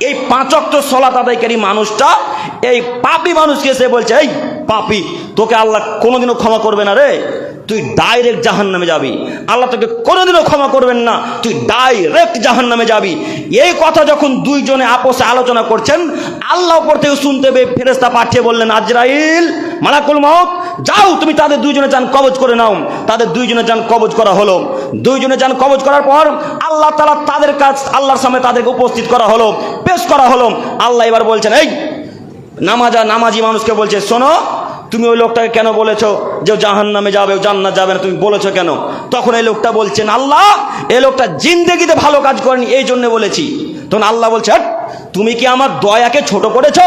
এই পাঁচক্ত সলাত আদায়কারী মানুষটা, এই পাপি মানুষকে এসে বলছে, এই পাপি, তোকে আল্লাহ কোনোদিনও ক্ষমা করবে না রে। তুই ডাইরেক্ট জাহান নামে যাবি। আল্লাহ তোকে কোনোদিনও ক্ষমা করবেন না। তুই ডাইরেক্ট জাহান নামে যাবি। এই কথা যখন দুইজনে আপোষে আলোচনা করছেন, আল্লাহ উপর থেকে শুনতে পেয়ে ফেরেস্তা পাঠিয়ে বললেন, আজরাইল, মালাকুল মত যাও, তুমি তাদের দুইজনে যান কবজ করে নাও। তাদের দুইজনে যান কবজ করা হলো। দুইজনে যান কবজ করার পর আল্লাহ তালা তাদের কাজ আল্লাহর সামনে তাদেরকে উপস্থিত করা হলো। পেশ করা হলো। আল্লাহ এবার বলছেন এই নামাজা নামাজি মানুষকে বলছে শোনো তুমি ওই লোকটাকে কেন বলেছ যে জাহান নামে যাবে জান্নাত যাবে না? তুমি বলেছ কেন? তখন এই লোকটা বলছেন আল্লাহ এই লোকটা জিন্দেগিতে ভালো কাজ করেনি এই জন্য বলেছি। তখন আল্লাহ বলছে "হট, তুমি কি আমার দয়াকে ছোট করেছ?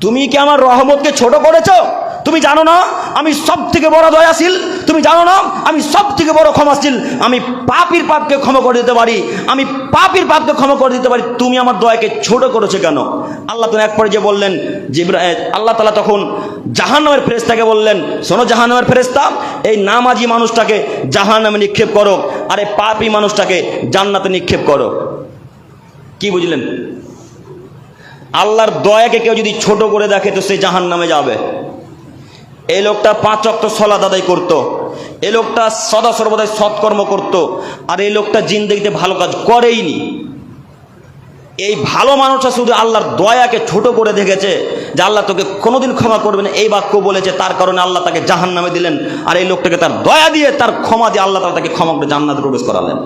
তুমি কি আমার রহমতকে ছোট করেছ? তুমি জানো না, আমি সব থেকে বড় দয়াশীল? তুমি জানো না, আমি সব থেকে বড় ক্ষমাশীল? আমি পাপির পাপকে ক্ষমা করে দিতে পারি। আমি পাপির পাপকে ক্ষমা করে দিতে পারি। তুমি আমার দয়াকে ছোট করেছ কেন? আল্লাহ তখন এক পর্যায়ে বললেন যে আল্লাহ তালা তখন জাহান্নামের ফেরেস্তাকে বললেন, শোনো জাহান্নামের ফেরেস্তা এই নামাজি মানুষটাকে জাহান্নামে নিক্ষেপ করো, আর এই পাপি মানুষটাকে জান্নাতে নিক্ষেপ করো। কি বুঝলেন? আল্লাহর দয়াকে কেউ যদি ছোট করে দেখে, তো সে জাহান নামে যাবে। এই লোকটা পাঁচ অক্ট সলাদ আদায় করতো। এই লোকটা সদা সর্বদাই সৎকর্ম করত। আর এই লোকটা জিন্দগিতে ভালো কাজ করেইনি। এই ভালো মানুষটা শুধু আল্লাহর দয়াকে ছোট করে দেখেছে যে আল্লাহ তোকে কোনোদিন ক্ষমা করবে না। এই বাক্য বলেছে, তার কারণে আল্লাহ তাকে জাহান নামে দিলেন। আর এই লোকটাকে তার দয়া দিয়ে, তার ক্ষমা দিয়ে আল্লাহ তাকে ক্ষমা করে জান্নাতে প্রবেশ করালেন।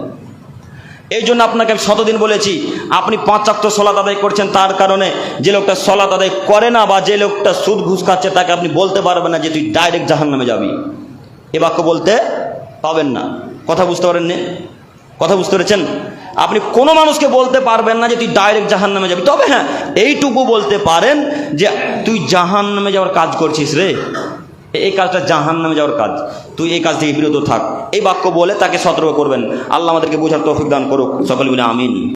এই জন্য আপনাকে আমি শতদিন বলেছি, আপনি পাঁচ চাক্ত সলাত আদায় করছেন, তার কারণে যে লোকটা সলাত আদায় করে না বা যে লোকটা সুদ ঘুষ খাচ্ছে, তাকে আপনি বলতে পারবেন না যে তুই ডাইরেক্ট জাহান নামে যাবি। এ বাক্য বলতে পাবেন না। কথা বুঝতে পারেন পারেননি? কথা বুঝতে পেরেছেন? আপনি কোনো মানুষকে বলতে পারবেন না যে তুই ডাইরেক্ট জাহান নামে যাবি। তবে হ্যাঁ এইটুকু বলতে পারেন যে তুই জাহান নামে যাওয়ার কাজ করছিস রে। এই কাজটা জাহান নামে যাওয়ার কাজ। তুই এই কাজ থেকে বিরত থাক। এই বাক্য বলে তাকে সতর্ক করবেন। আল্লাহ আমাদেরকে বোঝার তৌফিক দান করুক। সকল বলে আমিন।